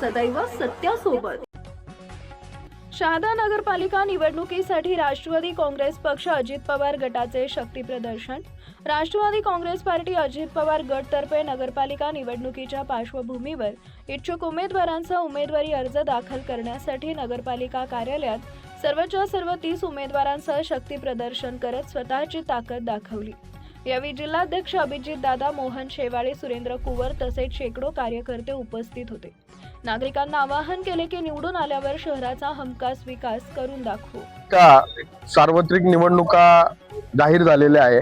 सदैव सत्यासोबत. शहादा नगरपालिका निवडणुकीसाठी राष्ट्रवादी काँग्रेस पक्ष अजित पवार गटाचे शक्ती प्रदर्शन. राष्ट्रवादी काँग्रेस पार्टी अजित पवार गटतर्फे नगरपालिका निवडणुकीच्या पार्श्वभूमीवर इच्छुक उमेदवारांचा उमेदवारी अर्ज दाखल करण्यासाठी नगरपालिका कार्यालयात सर्वच्या सर्व तीस उमेदवारांसह शक्ती प्रदर्शन करत स्वतःची ताकद दाखवली. यावेळी जिल्हाध्यक्ष अभिजित दादा मोहन शेवाळे सुरेंद्र कुवर तसेच शेकडो कार्यकर्ते उपस्थित होते. नागरिकांना आवाहन केले की निवडून आल्यावर शहराचा हमखास विकास करून दाखवू. का सार्वत्रिक निवडणुका जाहीर झालेल्या आहे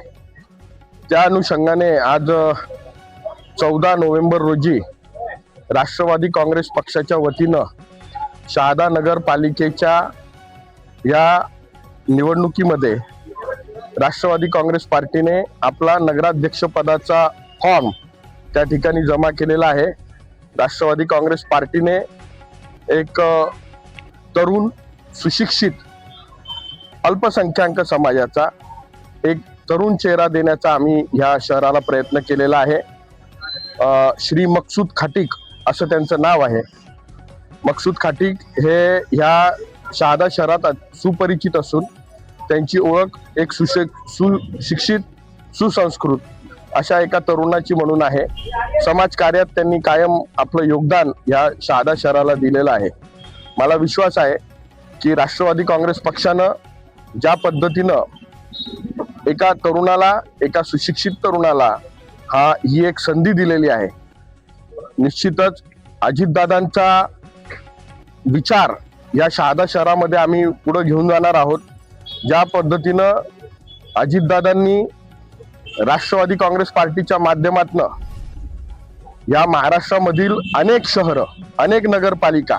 त्या अनुषंगाने आज चौदा नोव्हेंबर रोजी राष्ट्रवादी काँग्रेस पक्षाच्या वतीनं शहादा नगरपालिकेच्या या निवडणुकीमध्ये राष्ट्रवादी काँग्रेस पार्टीने आपला नगराध्यक्ष पदाचा फॉर्म त्या ठिकाणी जमा केलेला आहे. राष्ट्रवादी काँग्रेस पार्टीने एक तरुण सुशिक्षित अल्पसंख्याक समाजाचा एक तरुण चेहरा देण्याचा आम्ही ह्या शहराला प्रयत्न केलेला आहे. श्री मकसूद खाटीक असं त्यांचं नाव आहे. मकसूद खाटीक हे ह्या शहादा शहरात सुपरिचित असून त्यांची ओळख एक सुशिक सुशिक्षित सुसंस्कृत अशा एका तरुणाची म्हणून आहे. समाजकार्यात त्यांनी कायम आपलं योगदान ह्या शहादा शहराला दिलेलं आहे. मला विश्वास आहे की राष्ट्रवादी काँग्रेस पक्षानं ज्या पद्धतीनं एका तरुणाला एका सुशिक्षित तरुणाला हा ही एक संधी दिलेली आहे. निश्चितच अजितदादांचा विचार या शहादा शहरामध्ये आम्ही पुढे घेऊन जाणार आहोत. ज्या पद्धतीनं अजितदादांनी राष्ट्रवादी काँग्रेस पार्टीच्या माध्यमातनं या महाराष्ट्रामधील अनेक शहरं अनेक नगरपालिका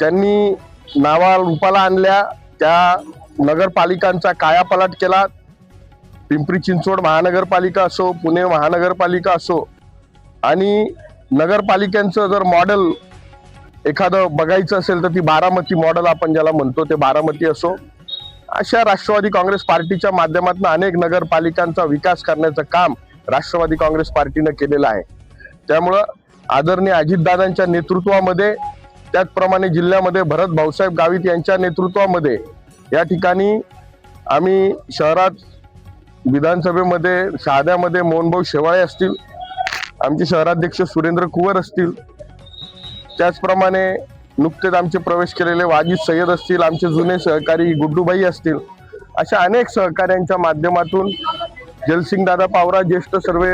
त्यांनी नावा रूपाला आणल्या त्या नगरपालिकांचा कायापालट केला. पिंपरी चिंचवड महानगरपालिका असो पुणे महानगरपालिका असो आणि नगरपालिकांचं जर मॉडेल एखादं बघायचं असेल तर ती बारामती मॉडेल आपण ज्याला म्हणतो ते बारामती असो. अशा राष्ट्रवादी काँग्रेस पार्टीच्या माध्यमातून अनेक नगरपालिकांचा विकास करण्याचं काम राष्ट्रवादी काँग्रेस पार्टीनं केलेलं आहे. त्यामुळं आदरणीय अजितदादांच्या नेतृत्वामध्ये त्याचप्रमाणे जिल्ह्यामध्ये भरत भाऊसाहेब गावित यांच्या नेतृत्वामध्ये या ठिकाणी आम्ही शहरात विधानसभेमध्ये शहाद्यामध्ये मोहनभाऊ शेवाळे असतील आमचे शहराध्यक्ष सुरेंद्र कुवर असतील त्याचप्रमाणे नुकतेच आमचे प्रवेश केलेले वाजिद सय्यद असतील आमचे जुने सहकारी गुड्डूबाई असतील अशा अनेक सहकाऱ्यांच्या माध्यमातून जलसिंग दादा पावरा ज्येष्ठ सर्व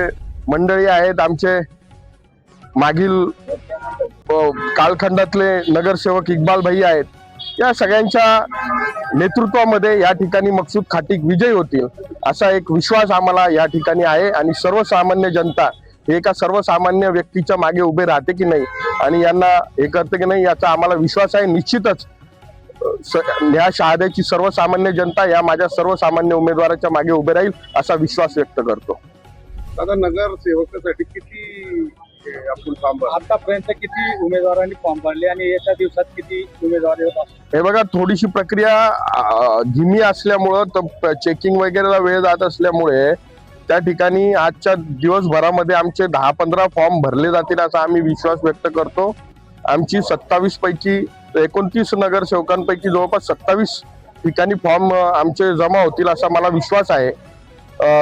मंडळी आहेत आमचे मागील कालखंडातले नगरसेवक इक्बाल भाई आहेत. या सगळ्यांच्या नेतृत्वामध्ये या ठिकाणी मकसूद खाटीक विजय होतील असा एक विश्वास आम्हाला या ठिकाणी आहे आणि सर्वसामान्य जनता एका सर्वसामान्य व्यक्तीच्या मागे उभे राहते की नाही? आणि यांना हे करते की नाही याचा आम्हाला विश्वास आहे निश्चितच. अ, स- या शहाद्याची सर्वसामान्य जनता या माझ्या सर्वसामान्य उमेदवाराच्या मागे उभे राहील असा विश्वास व्यक्त करतो. दादा नगर सेवकासाठी किती आपण फॉर्म? आतापर्यंत किती उमेदवारांनी फॉर्म भरले आणि एका दिवसात किती उमेदवार हे बघा थोडीशी प्रक्रिया धीमी असल्यामुळं तर चेकिंग वगैरेला वेळ जात असल्यामुळे त्या ठिकाणी आजच्या दिवसभरामध्ये आमचे दहा पंधरा फॉर्म भरले जातील असा आम्ही विश्वास व्यक्त करतो. आमची सत्तावीस पैकी एकोणतीस नगरसेवकांपैकी जवळपास सत्तावीस ठिकाणी फॉर्म आमचे जमा होतील असा मला विश्वास आहे.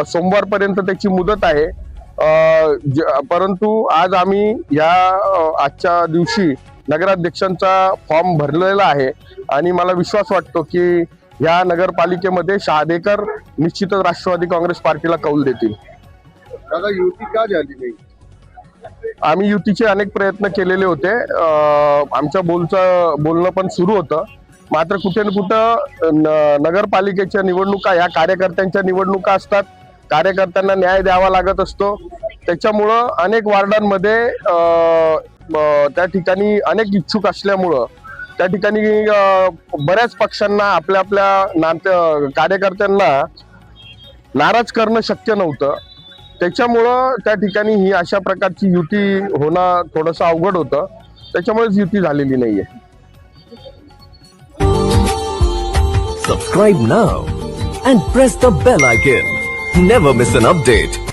सोमवारपर्यंत त्याची मुदत आहे. ज- परंतु आज आम्ही या आजच्या दिवशी नगराध्यक्षांचा फॉर्म भरलेला आहे आणि मला विश्वास वाटतो की या नगरपालिकेमध्ये शहादेकर निश्चितच राष्ट्रवादी काँग्रेस पार्टीला कौल देतील. दादा युती का झाली नाही? आम्ही युतीचे अनेक प्रयत्न केलेले होते. अं, आमचं बोलचं बोलणं पण सुरू होतं. मात्र कुठे ना कुठं नगरपालिकेच्या निवडणुका ह्या कार्यकर्त्यांच्या निवडणुका असतात. कार्यकर्त्यांना न्याय द्यावा लागत असतो. त्याच्यामुळं अनेक वार्डांमध्ये त्या ठिकाणी अनेक इच्छुक असल्यामुळं त्या ठिकाणी बऱ्याच पक्षांना आपल्या आपल्या नात्या कार्यकर्त्यांना नाराज करणं शक्य नव्हतं. त्याच्यामुळं त्या ठिकाणी ही अशा प्रकारची युती होणं थोडंसं अवघड होतं. त्याच्यामुळेच युती झालेली नाहीये. Subscribe now and press the bell icon never miss an update